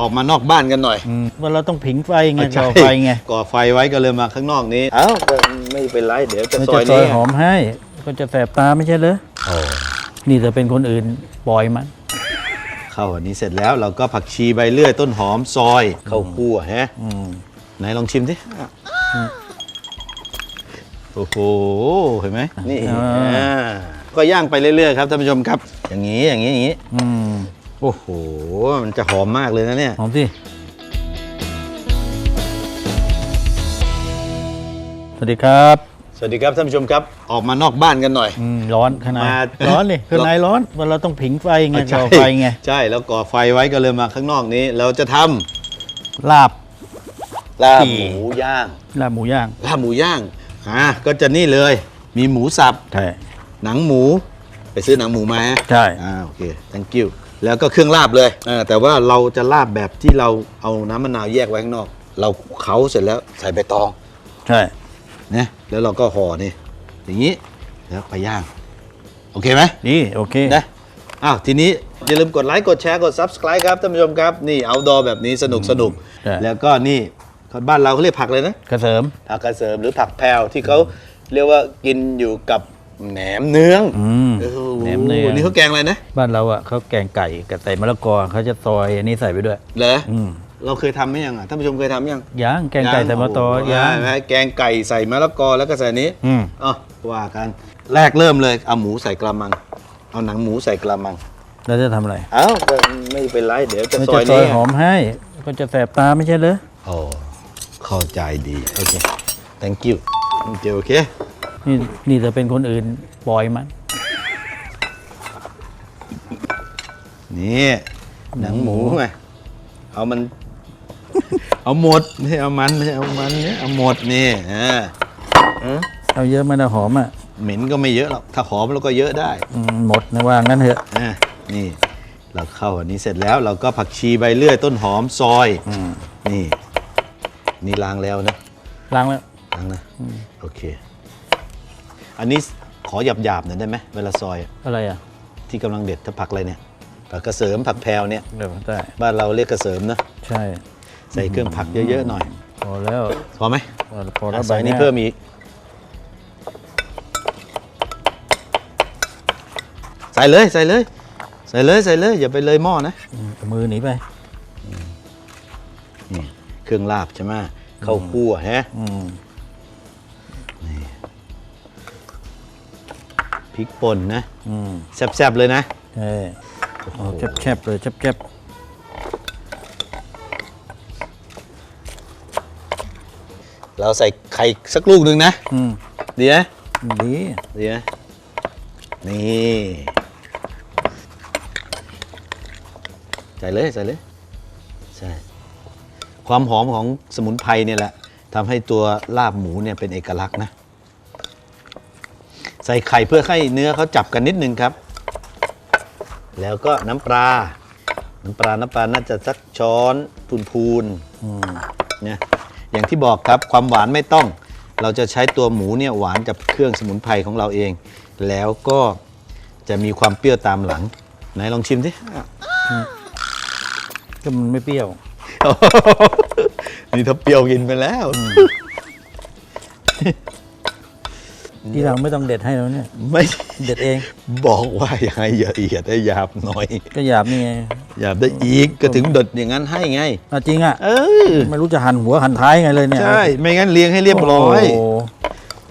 ออกมานอกบ้านกันหน่อยอืมว่าเราต้องผิงไฟไงใช่ก่อไฟไงก่อไฟไว้ก็เลยมาข้างนอกนี้ เอ้าก็ไม่เป็นไรเดี๋ยวจะมันซอจะยซอนี้ยหอมให้ ก็จะแสบตาไม่ใช่เหรอโอ้นี่จะเป็นคนอื่นปล่อยมัน เข้าอันนี้เสร็จแล้วเราก็ผักชีใบเลื่อยต้นหอมซอยข้าวคั่วฮะอืม ไหนลองชิมสิโอ้โหเห็นไหมนี่อ่าก็ย่างไปเรื่อยๆครับท่านผู้ชมครับ อย่างนี้อย่างนี้อย่างนี้ อืม โอ้โห มันจะหอมมากเลยนะเนี่ย หอมสิสวัสดีครับสวัสดีครับท่านผู้ชมครับออกมานอกบ้านกันหน่อย อืมร้อนข้างในมาร้อนเลยข้างในร้อนว่าเราต้องผิงไฟไงใช่ ก่อไฟไงใช่แล้วก่อไฟไว้ก็เลยมาข้างนอกนี้ เราจะทำลาบ ลาบที่ หมูย่างลาบหมูย่างลาบหมูย่างอ่าก็จะนี่เลย มีหมูสับ ใช่หนังหมู ไปซื้อหนังหมูมาฮะใช่อ่าโอเค thank you แล้วก็เครื่องลาบเลยอ่าแต่ว่าเราจะลาบแบบที่เราเอาน้ำมะนาวแยกไว้ข้างนอก เราเค้าเสร็จแล้วใส่ใบตอง ใช่นะแล้วเราก็ห่อนี่อย่างนี้แล้วไปย่าง โอเคไหมนี่โอเคนะอ้าวทีนี้อย่าลืมกดไลค์กดแชร์กด subscribe ครับท่านผู้ชมครับนี่เอาดอแบบนี้สนุกสนุกใช่แล้วก็นี่บ้านเราเขาเรียกผักเลยนะกระเสริมผักกระเสริมหรือผักแพรวที่เขาเรียกว่ากินอยู่กับ แหนมเนื้องอืมโอ้โแหนมเนือง นี่เขาแกงอะไรนะ บ้านเราอะเขาแกงไก่กับใส่มะละกอเขาจะซอยอันนี้ใส่ไปด้วย เหรอ อืมเราเคยทำไหมยังอะท่านผู้ชมเคยทำยังย่างแกงไก่ใส่มะละกอย่างใช่ไหมแกงไก่ใส่มะละกอแล้วก็ใส่นี้อืมอ๋อว่ากัน แรกเริ่มเลย เอาหมูใส่กระมัง เอาหนังหมูใส่กระมังเราจะทำอะไรเอ้าก็ไม่เป็นไรเดี๋ยวจะมันซจะอยซอนี้ยหอมให้ ก็จะแสบตาไม่ใช่เหรอ โอ้เข้าใจดี โอเค thank you โอเคโอเค นี่นี่จะเป็นคนอื่นปล่อยมัน นี่หนังหมูไงเอามัน เอาหมดไม่ใช่เอามันไม่ใช่เอามันเนี่ยเอาหมดนี่อ่าเอาเยอะมันจะหอมอะเหม็นก็ไม่เยอะหรอกถ้าหอมแล้วก็เยอะได้อืมหมดนะว่างั้นเถอะอ่านี่ เราเข้าอันนี้เสร็จแล้ว เราก็ผักชีใบเลื่อยต้นหอมซอยอืมนี่ นี่ล้างแล้วนะล้างแล้วล้างนะโอเค อันนี้ขอหยาบหยาบๆหน่อยได้ไหมเวลาซอยอะอะไรอะที่กำลังเด็ดถ้าผักอะไรเนี่ยผักกระเสริมผักแพรวเนี่ยเดี๋ยวได้บ้านเราเรียกกระเสริมนะใช่ ใส่เครื่องผักเยอะๆหน่อยพอแล้วพอไหมพอพอแล้วใส่นี่ใบเพิ่มอีกใส่เลยใส่เลยใส่เลยใส่เลยอย่าไปเลยหม้อนะอืมเอามือหนีไปนี่เครื่องลาบใช่ไหมข้าวคั่วฮะ พริกป่นนะอืมแซ่บๆเลยนะใช่เอาแคบๆเลยแคบเราใส่ไข่สักลูกหนึ่งนะ ๆอืมดีนะดีดีนะนี่ใส่เลยใส่เลยใช่ความหอมของสมุนไพรเนี่ยแหละทำให้ตัวลาบหมูเนี่ยเป็นเอกลักษณ์นะ ใส่ไข่เพื่อให้เนื้อเขาจับกันนิดนึงครับ แล้วก็น้ำปลา น้ำปลา น้ำปลาน่าจะสักช้อนพูนอืมๆเนี่ยอย่างที่บอกครับความหวานไม่ต้อง เราจะใช้ตัวหมูเนี่ยหวานกับเครื่องสมุนไพรของเราเอง แล้วก็จะมีความเปรี้ยวตามหลัง ไหนลองชิมสิก็มันไม่เปรี้ยว นี่ถ้าเปรี้ยวกินไปแล้ว ทีหลังไม่ต้องเด็ดให้แล้วเนี่ย ไม่เด็ดเอง บอกว่าอย่าให้ละเอียดให้หยาบหน่อย ก็หยาบนี่ไงหยาบได้อีกก็ถึงเด็ดอย่างนั้นให้ไงอะจริงอะเออไม่รู้จะหั่นหัวหั่นท้ายไงเลยเนี่ยใช่ไม่งั้นเลี้ยงให้เรียบร้อยโโห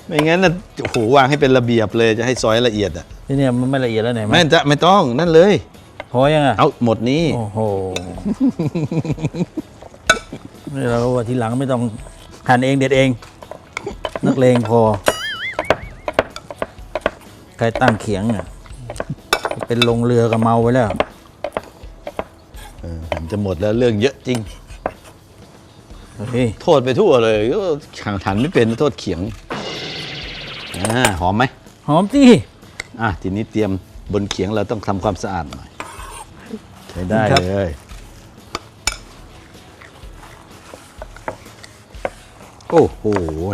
ไม่งั้นนะโอ้โหวางให้เป็นระเบียบเลยจะให้ซอยละเอียดอะที่เนี่ยมันไม่ละเอียดแล้วไหนไม่จะไม่ต้องนั่นเลยพอยังอะเอาหมดนี้โอ้โหนี่เราก็ว่าทีหลังไม่ต้องหั่นเองเด็ดเอง นักเลงพอใครตั้งเขียงอะเป็นลงเรือกับเมาไปแล้วเออมันจะหมดแล้วเรื่องเยอะจริง เฮ้ยโทษไปทั่วเลยก็ขังถันไม่เป็นโทษเขียงอ่าหอมไหมหอมสิอะทีนี้เตรียมบนเขียงเราต้องทำความสะอาดหน่อยใช้ได้เลยโอ้โห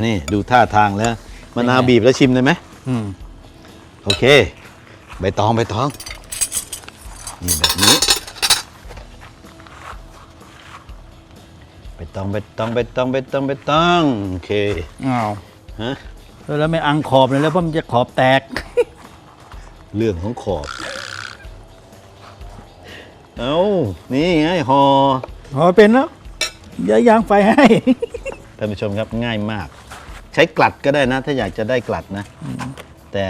นี่ดูท่าทางแล้วมะนาวบีบแล้วชิมเลยไหมอืม โอเค ใบตองใบตองนี่แบบนี้ต้องไปต้องไปต้องไปต้องไปต้องโอเคอ้าวฮะแล้วไม่อังขอบเลยแล้วเพราะมันจะขอบแตก เรื่องของขอบเอานี่ไงหอพอเป็นแล้วเดี๋ยวยางไฟให้ท่านผู้ชมครับง่ายมาก ใช้กลัดก็ได้นะ ถ้าอยากจะได้กลัดนะ แต่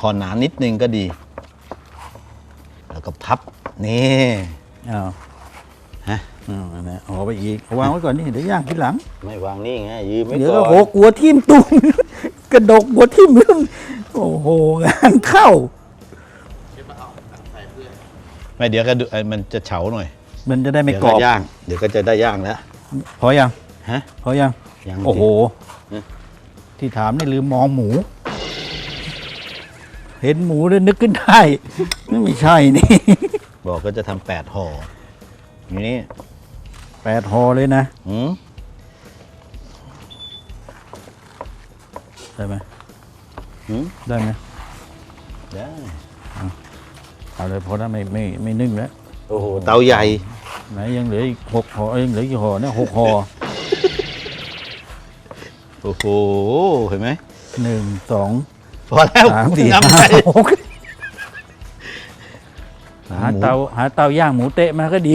หอหนานิดนึงก็ดี แล้วก็พับนี่อ้าวฮะอ้าวนะเอาไปอีกเอาวางไว้ก่อนนี่เดี๋ยวย่างทีหลัง ไม่วางนี่ไงยืมไว้เดี๋ยวก่ก็อนโหกลัวทิ่มตุ้ม กระดกหัวทิ่มลืมโอ้โหงานเข้า ไม่เดี๋ยวก็ดูเอ้ยมันจะเฉาหน่อยมันจะได้ไม่เดี๋ยวกรก็อบย่าง เดี๋ยวก็จะได้ย่างแล้ว พอยังฮะ พอยังยังโอ้โหสิที่ถามนี่ลืมมองหมู เห็นหมูแล้วนึกขึ้นได้ไม่ใช่นี่ บอกก็จะทำแปดห่ออย่างนี้แปดห่อเลยนะหืมได้ไหมหืมได้ไหมได้เอาเลยพอแล้วไม่ไม่ไม่นึ่งแล้วโอ้โหเตาใหญ่ไหนยังเหลืออีกหกห่อยังเหลือกี่ห่อเนี่ยหกห่อโอ้โหเห็นไหมหนึ่งสอง พอแล้วสามสี่น้ำห้าไปหกหาเตาหาเตาย่างหมูเตะมาก็ดี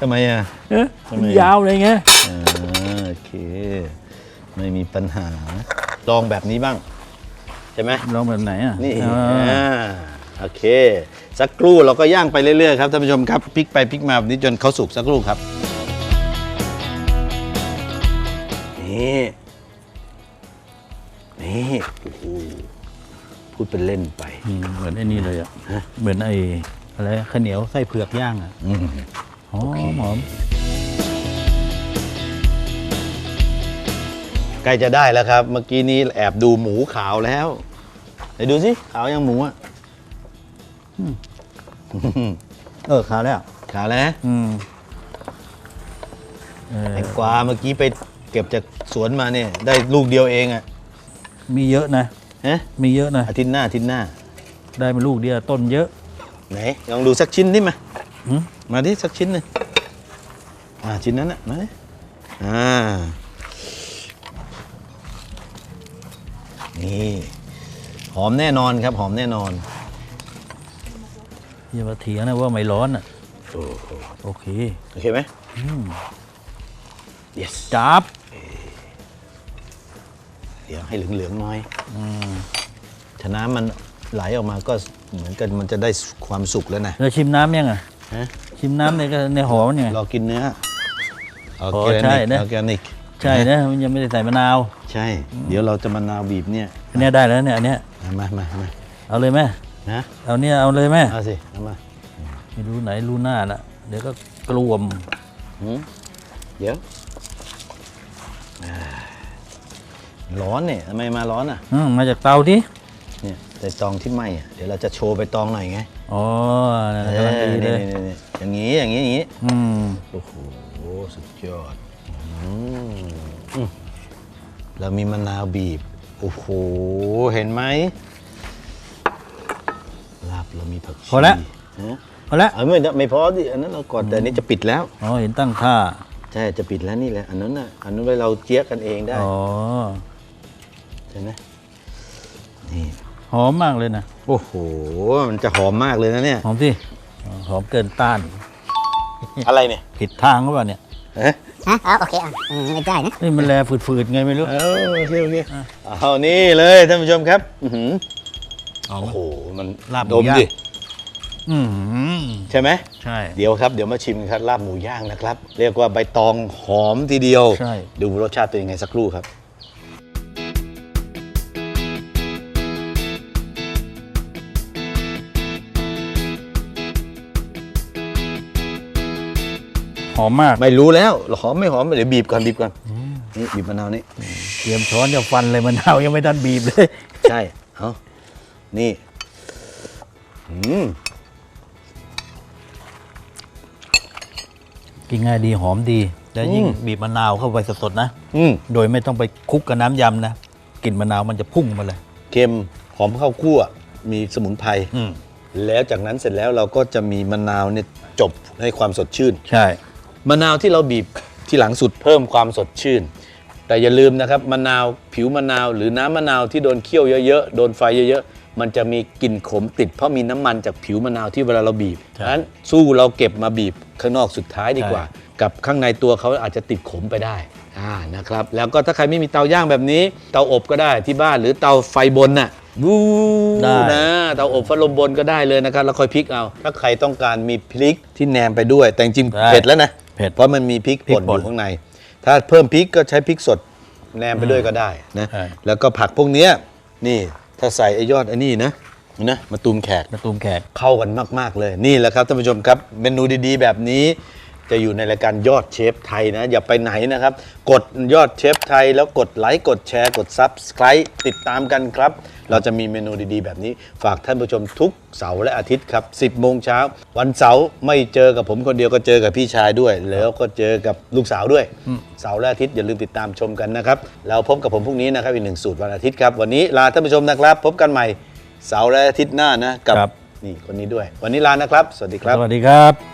ทำไมอะ เอ๊ะทำไม ยาวเลยไงอ่าโอเค ไม่มีปัญหา ลองแบบนี้บ้าง ใช่ไหม ลองแบบไหนอะนี่อ่าอ่าโอเค สักครู่เราก็ย่างไปเรื่อยๆครับท่านผู้ชมครับพลิกไปพลิกมาแบบนี้จนเขาสุกสักครู่ครับ นี่ นี่โอ้โหพูดเป็นเล่นไปอืมเหมือนไอ้นี่เลยอะ ฮะ เหมือนไอ้อะไรข้าวเหนียวไส้เผือกย่างอะอืม หอมหอม ใกล้จะได้แล้วครับ เมื่อกี้นี้แอบดูหมูขาวแล้วไหนดูสิขาวยังหมูอะเออขาแล้ว ขาวแล้วอืมเออแตงกวาเมื่อกี้ไปเก็บจากสวนมาเนี่ย ได้ลูกเดียวเองอะ มีเยอะนะ ฮะมีเยอะนะ อาทิตย์หน้าอาทิตย์หน้า ได้มาลูกเดียวต้นเยอะ ไหนลองดูสักชิ้นดิมา หืม มาดิสักชิ้นหนึ่งอ่าชิ้นนั้นน่ะมาดิอ่า นี่ หอมแน่นอนครับ หอมแน่นอน อย่ามาเถียงนะว่าไม่ร้อนอะ โอ้โหโอเค โอเคไหม yes จับ เดี๋ยวให้เหลืองๆหน่อยถ้าน้ำมันไหลออกมาก็เหมือนกันมันจะได้ความสุกแล้วนะแล้วชิมน้ำยังอะฮะชิมน้ำในก็ในหอมันยังไงรอกินเนื้ออออ๋อร์แกใช่นิกนะออร์แกนิกใช่นะมันยังไม่ได้ใส่มะนาว ใช่ เดี๋ยวเราจะมะนาวบีบเนี่ยอันเนี้ยได้แล้วเนี่ยอันเนี้ยมามามามาเอาเลยไหมนะเอาเนี่ยเอาเลยไหมเอาสิเอามาไม่รู้ไหนรู้หน้าละเดี๋ยวก็กลวมหืมเดี๋ยวอ่า ร้อนเนี่ยทำไมมาร้อนอะอืมมาจากเตาที่เนี่ยใบตองที่ไหมอะเดี๋ยวเราจะโชว์ใบตองหน่อยไงอ๋อนั่นเอกำลังอดีเลนี่ยนี่นี่อย่างนี้อย่างนี้อย่างนี้ อืมโอ้โห สุดยอดอืมอืมเรามีมะนาวบีบ โอ้โห เห็นไหมลาบเรามีผักชีพอแล้วฮะเอาละเอาไม่ไม่พอดิอันนั้นเราก่อนแต่อันนี้จะปิดแล้ว อ๋อเห็นตั้งค่าใช่ จะปิดแล้วนี่แหละ อันนั้นน่ะ อันนั้นไว้เราเจี๊ยกกันเองได้ อ๋อ ใช่ไหมนี่หอมมากเลยนะ โอ้โห มันจะหอมมากเลยนะเนี่ย หอมสิอ๋อหอมเกินต้าน อะไรเนี่ย ผิดทางหรือเปล่าเนี่ยเอ๊ะฮะอ๋อโอเคอะอืมไม่ได้นะนี่มันแลฝืดๆไงไม่รู้ เอาโอเคโอเคเอานี่เลยท่านผู้ชมครับอื้อหือโอ้โห มันลาบหดมูมย่าง ดิอืมใช่ไหม ใช่ เดี๋ยวครับ เดี๋ยวมาชิมครับลาบหมูย่างนะครับ เรียกว่าใบตองหอมทีเดียว ใช่ ดูรสชาติเป็นยังไงสักครู่ครับ หอมมาก ไม่รู้แล้วหอมไม่หอมเดี๋ยวบีบก่อนบีบก่อนนี่บีบมะนาวนี่เตรียมช้อนจะฟันเลยมะนาวยังไม่ทันบีบเลย ใช่เอานี่อืมกินง่ายดีหอมดี แล้วยิ่งอืมบีบมะนาวเข้าไปสดๆนะอืมโดยไม่ต้องไปคลุกกับน้ำยำนะกลิ่นมะนาวมันจะพุ่งมาเลยเค็มหอมข้าวคั่ว มีสมุนไพรอืมแล้วจากนั้นเสร็จแล้วเราก็จะมีมะนาวเนี่ยจบให้ความสดชื่น ใช่ มะนาวที่เราบีบที่หลังสุดเพิ่มความสดชื่น แต่อย่าลืมนะครับมะนาวผิวมะนาวหรือน้ำมะนาวที่โดนเคี่ยวเยอะๆ โดนไฟเยอะๆ มันจะมีกลิ่นขมติด เพราะมีน้ำมันจากผิวมะนาวที่เวลาเราบีบใช่ดังนั้นสู้เราเก็บมาบีบข้างนอกสุดท้ายดีกว่า กับข้างในตัวเขาอาจจะติดขมไปได้อ่านะครับแล้วก็ถ้าใครไม่มีเตาย่างแบบนี้ เตาอบก็ได้ที่บ้านหรือเตาไฟบนน่ะวูได้นะเตาอบพัดลมบนก็ได้เลยนะครับ แล้วค่อยพลิกเอา ถ้าใครต้องการมีพริกที่แนมไปด้วย แต่จริงๆได้เผ็ดแล้วนะ เผ็ด เพราะมันมีพริกพริกป่นอป่น ยู่ข้างใน ถ้าเพิ่มพริกก็ใช้พริกสดแนมไปด้วยก็ได้นะใช่แล้วก็ผักพวกเนี้ยนี่ถ้าใส่ไอ้ยอดไอ้นี่นะนะมาตูมแขก มะตูมแขก เข้ากันมาก ๆ เลยนี่แหละครับท่านผู้ชมครับ เมนูดีๆ แบบนี้ จะอยู่ในรายการยอดเชฟไทยนะ อย่าไปไหนนะครับ กดยอดเชฟไทย แล้วกดไลค์กดแชร์ กด Subscribe ติดตามกันครับ เราจะมีเมนูดีๆ แบบนี้ ฝากท่านผู้ชมทุกเสาร์และอาทิตย์ครับ 10โมงเช้า วันเสาร์ไม่เจอกับผมคนเดียวก็เจอกับพี่ชายด้วย แล้วก็เจอกับลูกสาวด้วย เสาร์และอาทิตย์อย่าลืมติดตามชมกันนะครับแล้วพบกับผมพรุ่งนี้นะครับอีกหนึ่งสูตรวันอาทิตย์ครับวันนี้ลาท่านผู้ชมนะครับ พบกันใหม่เสาร์และอาทิตย์หน้านะกับครับ นี่คนนี้ด้วย วันนี้ลานะครับ สวัสดีครับ สวัสดีครับ